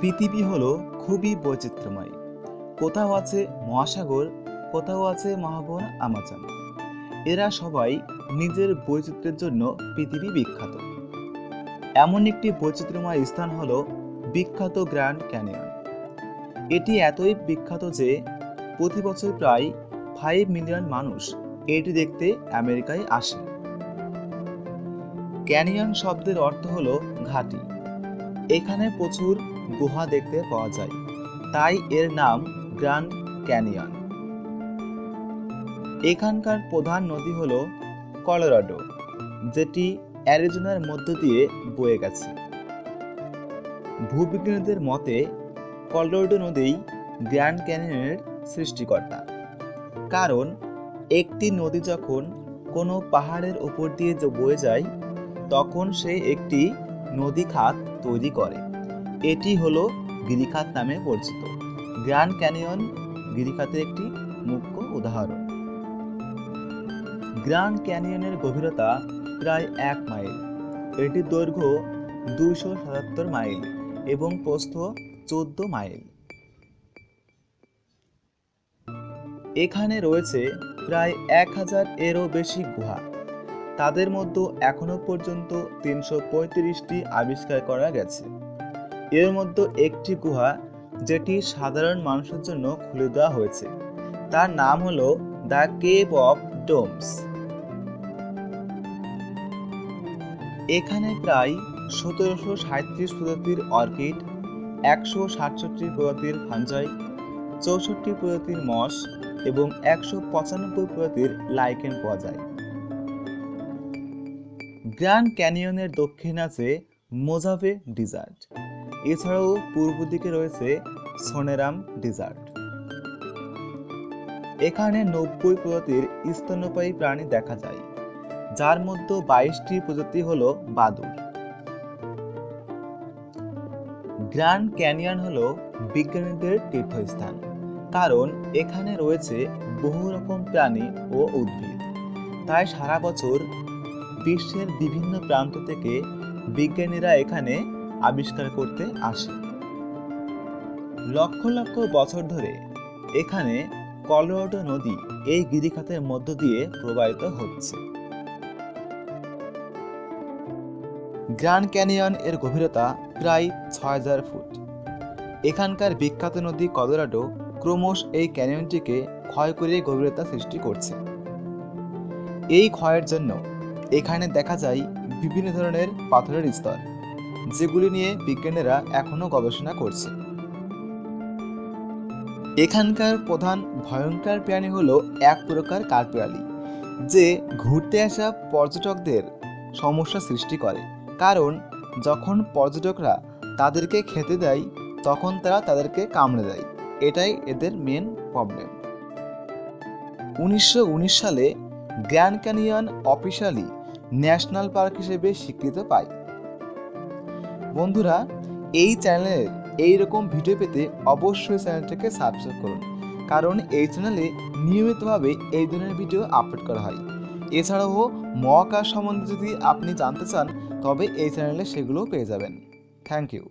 পৃথিবী হলো খুবই বৈচিত্র্যময়। কোথাও আছে মহাসাগর, কোথাও আছে মহাবন আমাজন। এরা সবাই নিজের বৈচিত্র্যের জন্য পৃথিবী বিখ্যাত। এমন একটি বৈচিত্র্যময় স্থান হলো বিখ্যাত গ্র্যান্ড ক্যানিয়ন। এটি এতই বিখ্যাত যে প্রতি বছর প্রায় ফাইভ মিলিয়ন মানুষ এটি দেখতে আমেরিকায় আসে ক্যানিয়ন শব্দের অর্থ হলো ঘাঁটি। এখানে প্রচুর গুহা দেখতে পাওয়া যায়। তাই এর নাম গ্র্যান্ড ক্যানিয়ন। এখানকার প্রধান নদী হল কলোরাডো, যেটি অ্যারিজোনার মধ্য দিয়ে বয়ে গেছে। ভূবিজ্ঞানীদের মতে, কলোরাডো নদী গ্র্যান্ড ক্যানিয়নের সৃষ্টিকর্তা। কারণ, একটি নদী যখন কোনো পাহাড়ের উপর দিয়ে বয়ে যায়, তখন সে একটি নদী খাত তৈরি করে। এটি হলো গিরিখাত নামে পরিচিত। গ্র্যান্ড ক্যানিয়ন গিরিখাতের একটি মুখ্য উদাহরণ। গ্র্যান্ড ক্যানিয়নের গভীরতা প্রায় এক মাইল। এটির দৈর্ঘ্য দুইশো সাতাত্তর মাইল এবং প্রস্থ চোদ্দ মাইল। এখানে রয়েছে প্রায় এক হাজার এরও বেশি গুহা। তাদের মধ্যে এখনও পর্যন্ত তিনশো পঁয়ত্রিশটি আবিষ্কার করা গেছে। এর মধ্যে একটি গুহা যেটি সাধারণ মানুষের জন্য খুলে দেওয়া হয়েছে। তার নাম হলো দ্য কেভ অফ ডোমস। এখানে প্রায় সতেরোশো সাঁত্রিশ প্রজাতির অর্কিড, একশো সাতষট্টি প্রজাতির ফাঞ্জাই, চৌষট্টি প্রজাতির মস এবং একশো পঁচানব্বই প্রজাতির লাইকেন পাওয়া যায়। গ্র্যান্ড ক্যানিয়নের দক্ষিণে আছে মোজাভে ডিজার্ট। এছাড়াও পূর্ব দিকে রয়েছে সোনেরাম ডিজার্ট। এখানে নব্বই প্রজাতির স্তন্যপায়ী প্রাণী দেখা যায়, যার মধ্যে বাইশটি প্রজাতি হল বাদুর গ্র্যান্ড ক্যানিয়ন হল বিজ্ঞানীদের তীর্থস্থান, কারণ এখানে রয়েছে বহু রকম প্রাণী ও উদ্ভিদ। তাই সারা বছর বিশ্বের বিভিন্ন প্রান্ত থেকে বিজ্ঞানীরা এখানে আবিষ্কার করতে আসে। লক্ষ লক্ষ বছর ধরে এখানে কলোরাডো নদী এই গিরিখাতের মধ্য দিয়ে প্রবাহিত হচ্ছে। গ্র্যান্ড ক্যানিয়ন এর গভীরতা প্রায় ছয় হাজার ফুট। এখানকার বিখ্যাত নদী কলোরাডো ক্রমশ এই ক্যানিয়নটিকে ক্ষয় করে গভীরতা সৃষ্টি করছে। এই ক্ষয়ের জন্য এখানে দেখা যায় বিভিন্ন ধরনের পাথরের স্তর, যেগুলি নিয়ে বিজ্ঞানীরা এখনও গবেষণা করছে। এখানকার প্রধান ভয়ঙ্কর প্রাণী হলো এক প্রকার কাঠবিড়ালি, যে ঘুরতে আসা পর্যটকদের সমস্যা সৃষ্টি করে। কারণ, যখন পর্যটকরা তাদেরকে খেতে দেয়, তখন তারা তাদেরকে কামড়ে দেয়। এটাই এদের মেন প্রবলেম উনিশশো উনিশ সালে Grand Canyon officially national park হিসেবে স্বীকৃত পায় বন্ধুরা, এই চ্যানেলের এই রকম ভিডিও পেতে অবশ্যই চ্যানেলটাকে সাবস্ক্রাইব করুন। কারণ এই চ্যানেলে নিয়মিতভাবে এই ধরনের ভিডিও আপলোড করা হয়। এছাড়াও মহাকাশ সম্বন্ধে যদি আপনি জানতে চান, তবে এই চ্যানেলে সেগুলোও পেয়ে যাবেন। Thank you